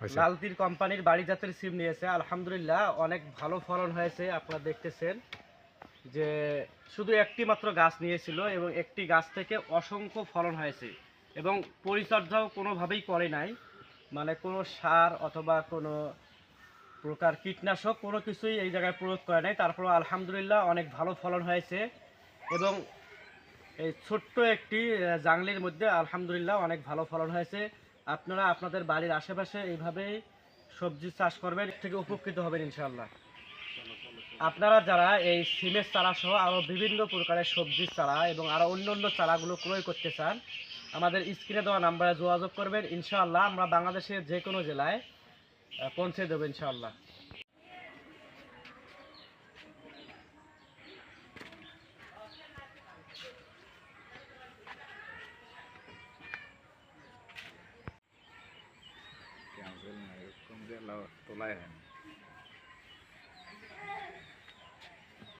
লালতির কোম্পানির বাড়ি জাতের সিম নিয়েছে। আলহামদুলিল্লাহ, অনেক ভালো ফলন হয়েছে, আপনারা দেখতেছেন যে শুধু একটি মাত্র গাছ নিয়েছিল এবং একটি গাছ থেকে অসংখ্য ফলন হয়েছে এবং পরিচর্যাও কোনোভাবেই করে নাই। মানে কোনো সার অথবা কোনো প্রকার কীটনাশক কোনো কিছুই এই জায়গায় প্রয়োগ করে নাই। তারপর আলহামদুলিল্লাহ অনেক ভালো ফলন হয়েছে এবং এই ছোট্ট একটি জাংলির মধ্যে আলহামদুলিল্লাহ অনেক ভালো ফলন হয়েছে। আপনারা আপনাদের বাড়ির আশেপাশে এইভাবে সবজি চাষ করবেন থেকে উপকৃত হবেন ইনশাল্লাহ আপনারা যারা এই সিমের চারা সহ আরও বিভিন্ন প্রকারের সবজি চারা এবং আরও অন্য অন্য চারাগুলো ক্রয় করতে চান, আমাদের স্ক্রিনে দেওয়া নাম্বারে যোগাযোগ করবেন। ইনশাআল্লাহ আমরা বাংলাদেশের যে কোনো জেলায় পৌঁছে দেবো ইনশাআল্লাহ। जोंना एकदम जेला तलाय